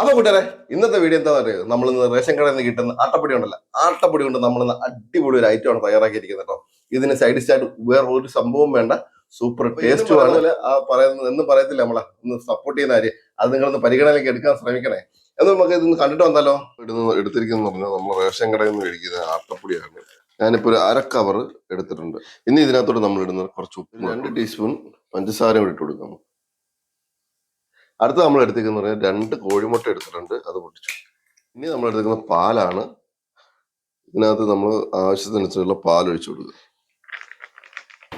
അപ്പൊ കൂട്ടരെ ഇന്നത്തെ വീഡിയോ എന്താണെന്ന് അറിയോ? നമ്മൾ ഇന്ന് റേഷൻ കടയിൽ നിന്ന് കിട്ടുന്ന ആട്ടപ്പൊടി ഉണ്ടല്ലോ. ആട്ടപ്പൊടി കൊണ്ട് നമ്മൾ ഇന്ന് അടിപൊളി ഒരു ഐറ്റം ആണ് തയ്യാറാക്കിയിരിക്കുന്നത് കേട്ടോ. ഇതിന് സൈഡ് സ്റ്റാർട്ട് വേറെ ഒരു സംഭവം വേണ്ട. സൂപ്പർ ടേസ്റ്റുമാണ് ആ പറയുന്നത് എന്നും പറയത്തില്ല നമ്മളെ? ഒന്ന് സപ്പോർട്ട് ചെയ്യുന്ന കാര്യം. അത് നിങ്ങളൊന്ന് പരിഗണനയിലേക്ക് എടുക്കാൻ ശ്രമിക്കണേ. എന്ന് നമുക്ക് ഇതൊന്ന് കണ്ടിട്ട് വന്നാലോ? ഇടുന്ന എടുത്തിരിക്കുന്ന പറഞ്ഞാൽ നമ്മൾ റേഷൻ കടയിൽ നിന്ന് മേടിക്കുന്ന ആട്ടപ്പൊടിയാണ്. ഞാനിപ്പോ ഒരു അര കവർ എടുത്തിട്ടുണ്ട്. ഇനി ഇതിനകത്തോട്ട് നമ്മൾ ഇടുന്ന കുറച്ച് ഉപ്പ് രണ്ട് ടീസ്പൂൺ പഞ്ചസാര കൂടി ഇട്ട് കൊടുക്കാം. അടുത്ത നമ്മൾ എടുത്തിരിക്കുന്ന പറഞ്ഞാൽ രണ്ട് കോഴിമുട്ട എടുത്തിട്ടുണ്ട് അത് പൊട്ടിച്ചു. ഇനി നമ്മൾ എടുത്തിരിക്കുന്ന പാലാണ് ഇതിനകത്ത് നമ്മൾ ആവശ്യത്തിനനുസരിച്ചുള്ള പാൽ ഒഴിച്ചു കൊടുക്കുക.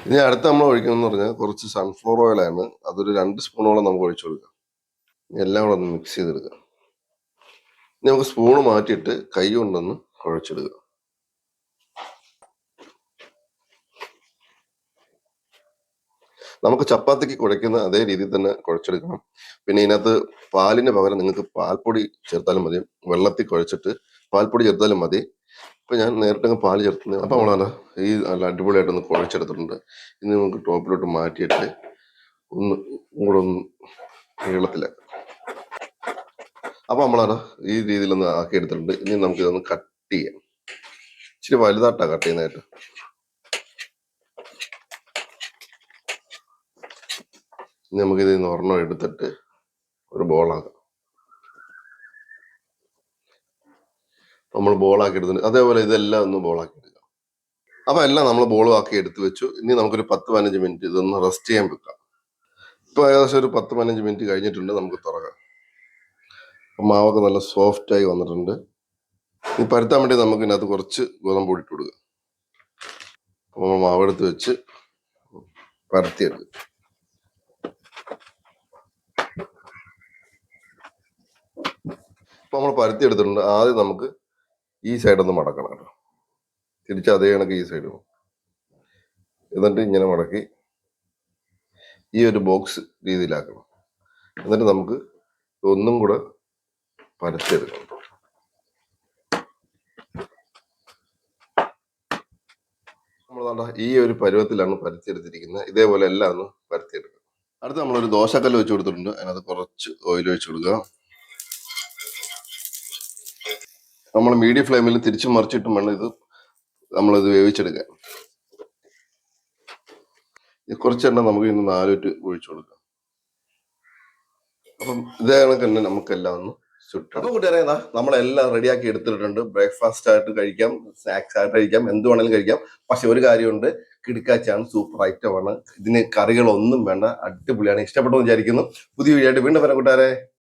ഇനി അടുത്ത നമ്മൾ ഒഴിക്കണമെന്ന് പറഞ്ഞാൽ കുറച്ച് സൺഫ്ലവർ ഓയിലാണ് അതൊരു രണ്ട് സ്പൂണോളം നമുക്ക് ഒഴിച്ചു കൊടുക്കാം. എല്ലാം കൂടെ ഒന്ന് മിക്സ് ചെയ്തെടുക്കാം. ഇനി നമുക്ക് സ്പൂണ് മാറ്റിയിട്ട് കൈ കൊണ്ടൊന്ന് കുഴച്ചെടുക്കുക നമുക്ക് ചപ്പാത്തിക്ക് കുഴയ്ക്കുന്ന അതേ രീതിയിൽ തന്നെ കുഴച്ചെടുക്കണം. പിന്നെ ഇതിനകത്ത് പാലിന് പകരം നിങ്ങൾക്ക് പാൽപ്പൊടി ചേർത്താലും മതി. വെള്ളത്തിൽ കുഴച്ചിട്ട് പാൽപ്പൊടി ചേർത്താലും മതി. ഇപ്പൊ ഞാൻ നേരിട്ട് പാൽ ചേർത്തുന്നത് അപ്പൊ നമ്മളാണ് ഈ നല്ല അടിപൊളിയായിട്ട് ഒന്ന് കുഴച്ചെടുത്തിട്ടുണ്ട്. ഇനി നമുക്ക് ടോപ്പിലോട്ട് മാറ്റിയിട്ട് ഒന്ന് കൂടെ ഒന്ന് നീളത്തിലാക്കാം അപ്പൊ നമ്മളാണ് ഈ രീതിയിലൊന്ന് ആക്കി എടുത്തിട്ടുണ്ട് ഇനി നമുക്ക് ഇതൊന്ന് കട്ട് ചെയ്യാം. ഇച്ചിരി വലുതായിട്ടാണ് കട്ട് ചെയ്യുന്നതായിട്ട്. ഇനി നമുക്ക് ഇതിൽ നിന്ന് ഒരെണ്ണം എടുത്തിട്ട് ഒരു ബോളാക്കാം. നമ്മൾ ബോളാക്കി എടുത്തിട്ട് അതേപോലെ ഇതെല്ലാം ഒന്ന് ബോളാക്കി എടുക്കാം അപ്പൊ എല്ലാം നമ്മൾ ബോളും എടുത്തു വെച്ചു. ഇനി നമുക്കൊരു പത്ത് പതിനഞ്ച് മിനിറ്റ് ഇതൊന്ന് റെസ്റ്റ് ചെയ്യാൻ വെക്കാം. ഇപ്പൊ ഏകദേശം ഒരു പത്ത് പതിനഞ്ച് മിനിറ്റ് കഴിഞ്ഞിട്ടുണ്ട് നമുക്ക് തുറക്കാം. അപ്പൊ മാവൊക്കെ നല്ല സോഫ്റ്റ് ആയി വന്നിട്ടുണ്ട്. ഇനി പരുത്താൻ വേണ്ടി നമുക്ക് ഇതിനകത്ത് കുറച്ച് ഗോതമ്പ് പൊടി ഇട്ട് കൊടുക്കുക അപ്പൊ നമ്മൾ മാവെടുത്ത് വെച്ച് പരത്തിയെടുക്കുക ഇപ്പൊ നമ്മൾ പരത്തി എടുത്തിട്ടുണ്ട്. ആദ്യം നമുക്ക് ഈ സൈഡ് ഒന്ന് മടക്കണം കേട്ടോ. തിരിച്ച് അതേ കണക്ക് ഈ സൈഡ് എന്നിട്ട് ഇങ്ങനെ മടക്കി ഈ ഒരു ബോക്സ് രീതിയിലാക്കണം. എന്നിട്ട് നമുക്ക് ഒന്നും കൂടെ നമ്മൾ ഈ ഒരു പരുവത്തിലാണ് പരത്തിയെടുത്തിരിക്കുന്നത്. ഇതേപോലെ എല്ലാം ഒന്ന് പരത്തിയെടുക്കുക അടുത്ത് നമ്മളൊരു ദോശക്കല്ല് വെച്ച് കൊടുത്തിട്ടുണ്ട്. അതിനകത്ത് കുറച്ച് ഓയിൽ വെച്ച് കൊടുക്കുക നമ്മൾ മീഡിയം ഫ്ലെയിമിൽ തിരിച്ചു മറിച്ചിട്ടും വേണം ഇത് നമ്മളിത് വേവിച്ചെടുക്കാൻ. കുറച്ചെണ്ണം നമുക്ക് ഇന്ന് നാലുറ്റ് ഒഴിച്ചു കൊടുക്കാം. അപ്പം ഇതേ കണക്ക് തന്നെ നമുക്കെല്ലാം ഒന്ന് അപ്പൊ കൂട്ടുകാരെ നമ്മളെല്ലാം റെഡിയാക്കി എടുത്തിട്ടുണ്ട്. ബ്രേക്ക്ഫാസ്റ്റ് ആയിട്ട് കഴിക്കാം സ്നാക്സ് ആയിട്ട് കഴിക്കാം എന്ത് വേണമെങ്കിലും കഴിക്കാം. പക്ഷെ ഒരു കാര്യമുണ്ട് കിടക്കാച്ചാണ് സൂപ്പർ ഐറ്റം ആണ് ഇതിന് കറികളൊന്നും വേണ്ട അടിപൊളിയാണ്. ഇഷ്ടപ്പെട്ടു വിചാരിക്കുന്നു. പുതിയ വീഡിയോ ആയിട്ട് വീണ്ടും വരാം കൂട്ടുകാരെ.